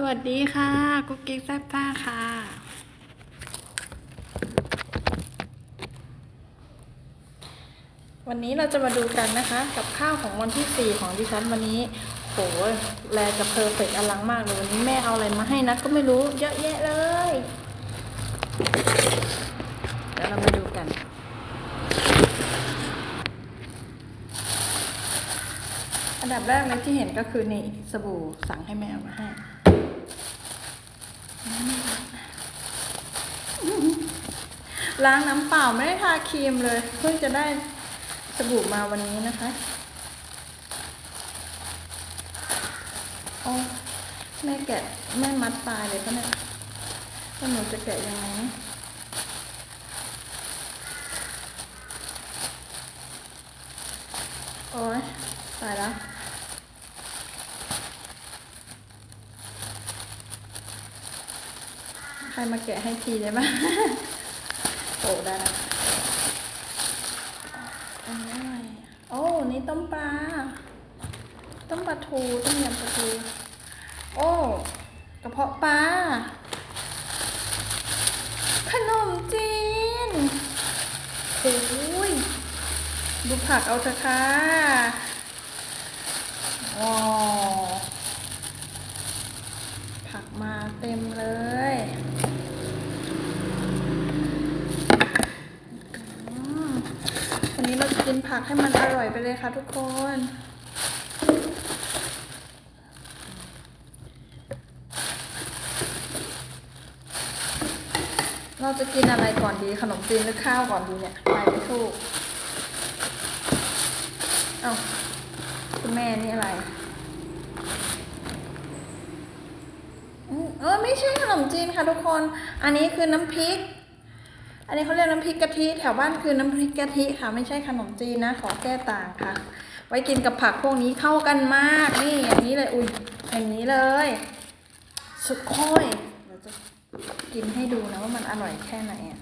สวัสดีค่ะ กุ๊กกิ๊กแซ่บซ่าค่ะ วันนี้เราจะมาดูกันนะคะ กับข้าวของวันที่ 4 ของดิฉันวันนี้โหแลจะเพอร์เฟกอลังมากเลยวันนี้แม่เอาอะไรมาให้นัดก็ไม่รู้เยอะแยะเลยเดี๋ยวเรามาดูกันอันดับแรกเลยที่เห็นก็คือนี่สบู่สั่งให้แม่เอามาให้ ล้างน้ำเปล่าไม่ได้ทาครีมเลย เพิ่งจะได้สบู่มาวันนี้นะคะโอ้แม่แกะแม่มัดปลายเลยปะเนี่ยแล้วหนูจะแกะยังไงโอ้ยตายแล้ว ใครมาแกะให้ทีได้ไหมโอ้ได้แล้วอันนี้อะไรโอ้ นี่ต้มปลา ต้มปลาทูต้มยำปลาทู โอ้ กระเพาะปลา ขนมจีนโอ้ย ดูผักเอาเถอะค่ะว้าวผักมาเต็มเลย อืมวันนี้เราจะ กินผักให้มันอร่อยไปเลยค่ะทุกคน เราจะกินอะไรก่อนดีขนมจีนหรือข้าวก่อนดีเนี่ยไปไม่ถูก เอ้าคุณแม่นี่อะไรอืมเออไม่ใช่ขนมจีนค่ะทุกคน อันนี้คือน้ำพริก อันนี้เขาเรียกน้ำพริกกะทิแถวบ้านคือน้ำพริกกะทิค่ะไม่ใช่ขนมจีนนะ ขอแก้ต่างค่ะ ไว้กินกับผักพวกนี้เข้ากันมากนี่อย่างนี้เลยอุ้ยอย่างนี้เลย สุดค่อยเดี๋ยวจะกินให้ดูนะว่ามันอร่อยแค่ไหนอะ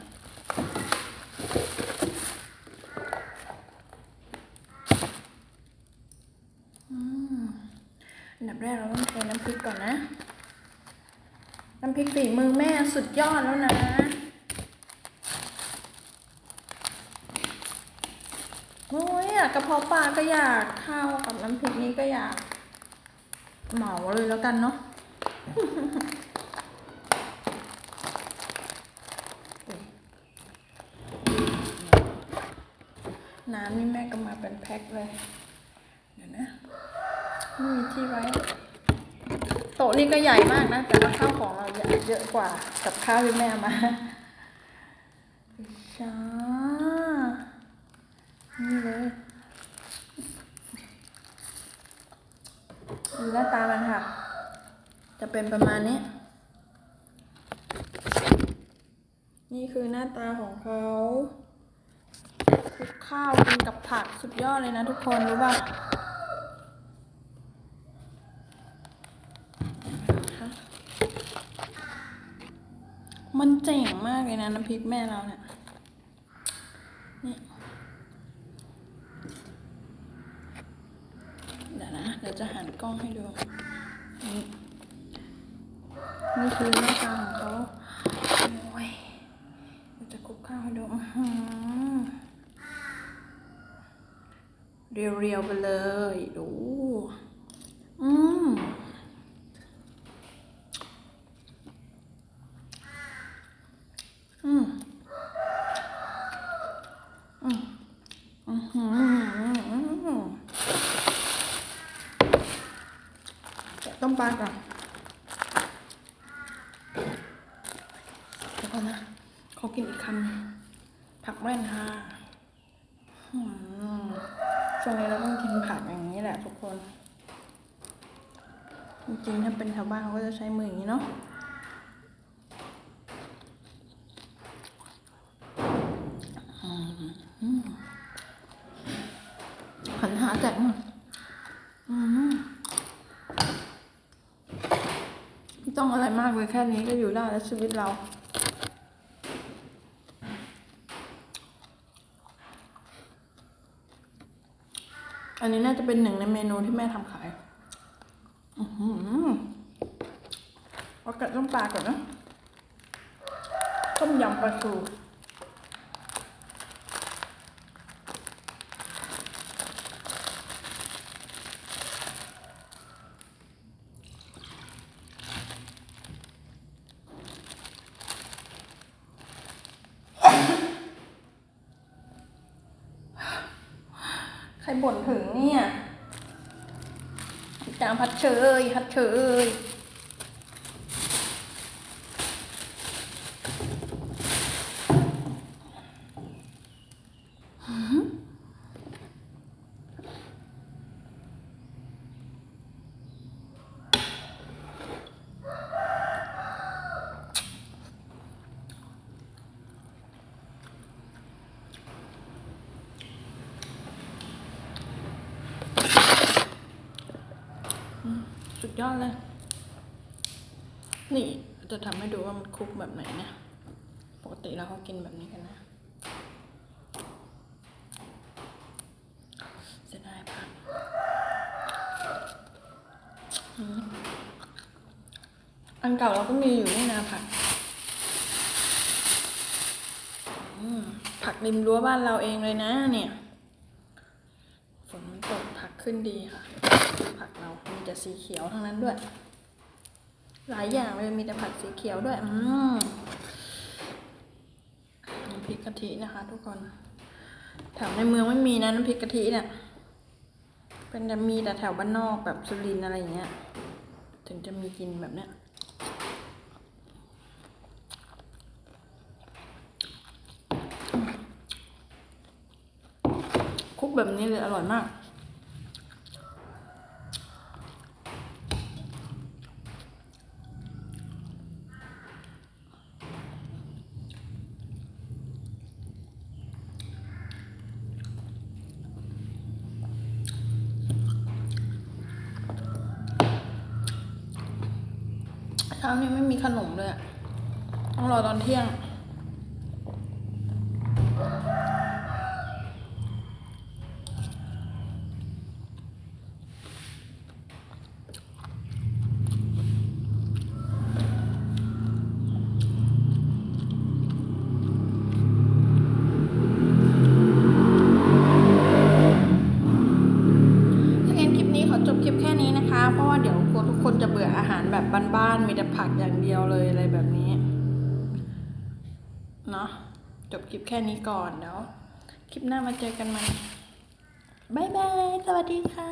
อันดับแรกเราต้องเทน้ำพริกก่อนนะ น้ำพริกฝีมือแม่สุดยอดแล้วนะ อยอะกระเพาะปลาก็อยากข้าวกับน้ำพริกนี้ก็อยาก เหมาเลยแล้วกันเนาะน้ำนี่แม่ก็มาเป็นแพ็คเลย เดี๋ยวนะไม่มีที่ไว้ โต๊ะนี่ก็ใหญ่มากนะ แต่ว่าข้าวของเราเยอะเยอะกว่ากับข้าวที่แม่เอามาช้านี่เลย ดูหน้าตามันค่ะ จะเป็นประมาณนี้ นี่คือหน้าตาของเขาคลุกข้าวกินกับผักสุดยอดเลยนะทุกคนรู้ป่ะมันเจ๋งมากเลยนะน้ำพริกแม่เราเนี่ย นี่ เดี๋ยวนะ เดี๋ยวจะหันกล้องให้ดู นี่ นี่คือหน้าตาของเขาโอ้ยเดี๋ยวจะคุกข้าวให้ดูอื้อหือเรียวๆไปเลยดูอืมอืมอืมอืมอืมอืมอืมต้มปลาก่อนเดี๋ยว ก่อนนะขอกินอีกคำผักแว่นค่ะช่วงนี้เราต้องกินผักอย่างนี้แหละทุกคน จริงๆถ้าเป็นชาวบ้านเขาก็จะใช้มืออย่างนี้เนาะหันหาแจกหมดอืมไม่ต้องอะไรมากเลยแค่นี้ก็อยู่ได้แล้วชีวิตเรา อันนี้น่าจะเป็นหนึ่งในเมนูที่แม่ทำขาย อือหือเอากัดต้มปลาก่อนนะ ต้มยำปลาทู ใครบ่นถึงเนี่ยจางพัดเชยพัดเชย สุด ยอดเลย นี่จะทำให้ดูว่ามันคลุกแบบไหนนะปกติเราเขากินแบบนี้กันนะเสียดายผักอันเก่าเราก็มีอยู่นี่นะผักผักริมรั้วบ้านเราเองเลยนะเนี่ย ฝนมันตกผักขึ้นดีค่ะ แต่สีเขียวทั้งนั้นด้วย หลายอย่างเลยมีแต่ผักสีเขียวด้วย อืมน้ำพริกกะทินะคะ ทุกคนแถวในเมืองไม่มีนะน้ำพริกกะทิเนี่ย เป็นจะมีแต่แถวบ้านนอกแบบสุรินทร์อะไรอย่างเงี้ย ถึงจะมีกินแบบเนี้ยคุกแบบนี้เลยอร่อยมาก เช้านี้ไม่มีขนมเลยอะต้องรอตอนเที่ยง อย่างเดียวเลยอะไรแบบนี้เนาะจบคลิปแค่นี้ก่อนเดี๋ยวคลิปหน้ามาเจอกันใหม่บายบาย สวัสดีค่ะ